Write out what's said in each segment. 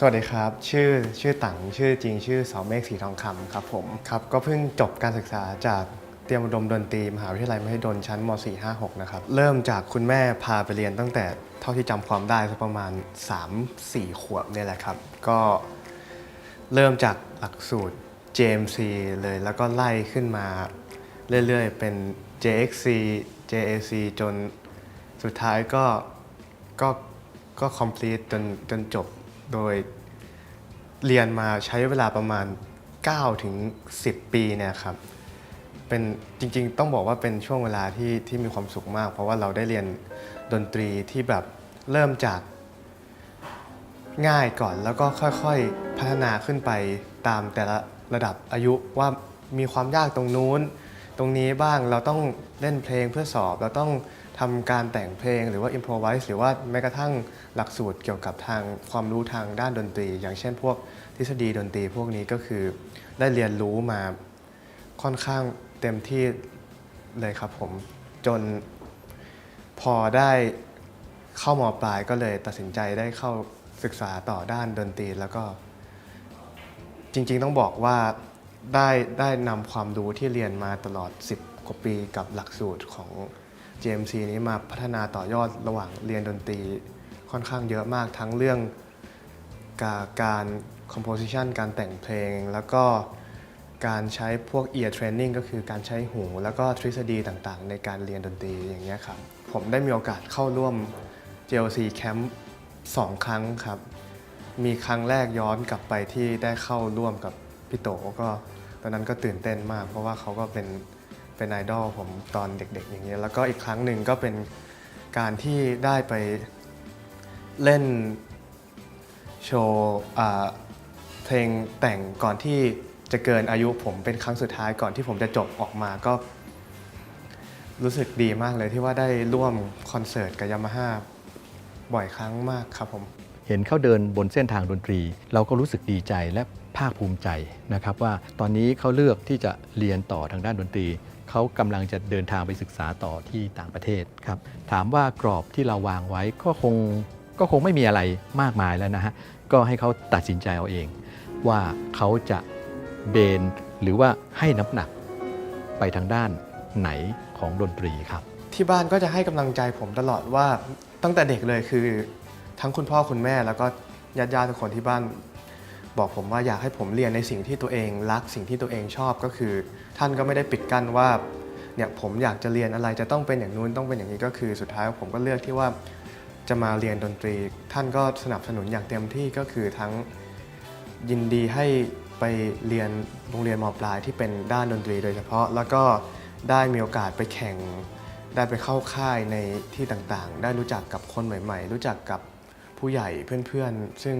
สวัสดีครับ ชื่อชื่อตังชื่อจริงชื่อเสาเมฆสีทองคำครับผมครับก็เพิ่งจบการศึกษาจากเตรียมอุดมดนตรีมหาวิทยาลัยมหิดลชั้นม .456 นะครับ เริ่มจากคุณแม่พาไปเรียนตั้งแต่เท่าที่จำความได้สักประมาณ 3-4 ขวบเนี่ยแหละครับ ก็เริ่มจากหลักสูตร JMC เลยแล้วก็ไล่ขึ้นมาเรื่อยๆ เป็น JXC JAC จนสุดท้ายก็ก็ก็ complete จนจนจบ โดยเรียนมาใช้เวลาประมาณ 9 ถึง 10 ปีเนี่ยครับเป็นจริงๆ ต้องบอกว่าเป็นช่วงเวลาที่ที่มีความสุขมาก เพราะว่าเราได้เรียนดนตรีที่แบบเริ่มจากง่ายก่อนแล้วก็ค่อยๆพัฒนาขึ้นไปตามแต่ละระดับอายุว่ามีความยากตรงนู้น ตรงนี้บ้างเราต้องเล่นเพลงเพื่อสอบ เราต้องทำการแต่งเพลงหรือว่า improvise หรือว่าแม้กระทั่งหลักสูตรเกี่ยวกับทางความรู้ทางด้านดนตรี อย่างเช่นพวกทฤษฎีดนตรีพวกนี้ก็คือได้เรียนรู้มาค่อนข้างเต็มที่เลยครับผมจนพอได้เข้ามปลายก็เลยตัดสินใจได้เข้าศึกษาต่อด้านดนตรี แล้วก็จริงๆต้องบอกว่า ได้ได้นำความรู้ที่เรียนมาตลอด 10 กว่าปีกับหลักสูตรของ JMC นี้มาพัฒนาต่อยอดระหว่างเรียนดนตรีค่อนข้างเยอะมากทั้งเรื่องการการ composition การแต่งเพลง แล้วก็การใช้พวก ear training ก็คือการใช้หูแล้วก็ทฤษฎีต่างๆ ในการเรียนดนตรีอย่างเงี้ยครับ ผมได้มีโอกาสเข้าร่วม JLC Camp สองครั้งครับ มีครั้งแรกย้อนกลับไปที่ได้เข้าร่วมกับ พี่โตก็ตอนนั้นก็ตื่นเต้นมาก เพราะว่าเขาก็เป็นเป็นไอดอลผมตอนเด็ก ๆ อย่างเงี้ยแล้วก็อีกครั้งหนึ่งก็เป็นการที่ได้ไปเล่นโชว์เพลงแต่งก่อนที่จะเกินอายุผมเป็นครั้งสุดท้ายก่อนที่ผมจะจบออกมาก็ รู้สึกดีมากเลยที่ว่าได้ร่วมคอนเสิร์ตกับยามาฮ่าบ่อยครั้งมากครับผม เห็นเขาเดินบนเส้นทางดนตรี เราก็รู้สึกดีใจและภาคภูมิใจนะครับว่าตอนนี้เขาเลือกที่จะเรียนต่อทางด้านดนตรีเขากำลังจะเดินทางไปศึกษาต่อที่ต่างประเทศครับถามว่ากรอบที่เราวางไว้ก็คงก็คงไม่มีอะไรมากมายแล้วนะฮะก็ให้เขาตัดสินใจเอาเอง ว่าเขาจะเบนหรือว่าให้น้ำหนักไปทางด้านไหนของดนตรีครับ ที่บ้านก็จะให้กำลังใจผมตลอดว่าตั้งแต่เด็กเลยคือ ทั้งคุณพ่อคุณแม่แล้วก็ญาติญาติๆทุกคนที่บ้าน บอกผมว่าอยากให้ผมเรียนในสิ่งที่ตัวเองรักสิ่งที่ตัวเองชอบก็คือ ท่านก็ไม่ได้ปิดกั้นว่าเนี่ยผมอยากจะเรียนอะไรจะต้องเป็นอย่างนู้นต้องเป็นอย่างนี้ก็คือ สุดท้ายผมก็เลือกที่ว่าจะมาเรียนดนตรี ท่านก็สนับสนุนอย่างเต็มที่ก็คือทั้งยินดีให้ไปเรียนโรงเรียนมปลายที่เป็นด้านดนตรีโดยเฉพาะ แล้วก็ได้มีโอกาสไปแข่ง ได้ไปเข้าค่ายในที่ต่างๆ ได้รู้จักกับคนใหม่ ๆ รู้จักกับ ผู้ใหญ่เพื่อนๆ ซึ่ง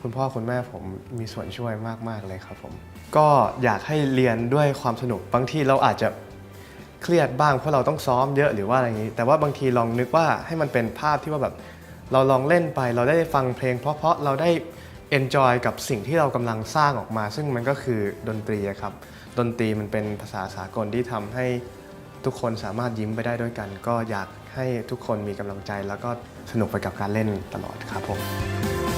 คุณพ่อคุณแม่ผมมีส่วนช่วยมากๆเลยครับผม ก็อยากให้เรียนด้วยความสนุกบางทีเราอาจจะเครียดบ้างเพราะเราต้องซ้อมเยอะหรือว่าอะไรอย่างนี้ แต่ว่าบางทีลองนึกว่าให้มันเป็นภาพที่ว่าแบบเราลองเล่นไปเราได้ฟังเพลง เพราะๆเราได้ enjoy กับสิ่งที่เรากำลังสร้างออกมา ซึ่งมันก็คือดนตรีครับ ดนตรีมันเป็นภาษาสากลที่ทำให้ ทุกคนสามารถยิ้มไปได้ด้วยกัน ก็อยากให้ทุกคนมีกำลังใจ แล้วก็สนุกไปกับการเล่นตลอดครับผม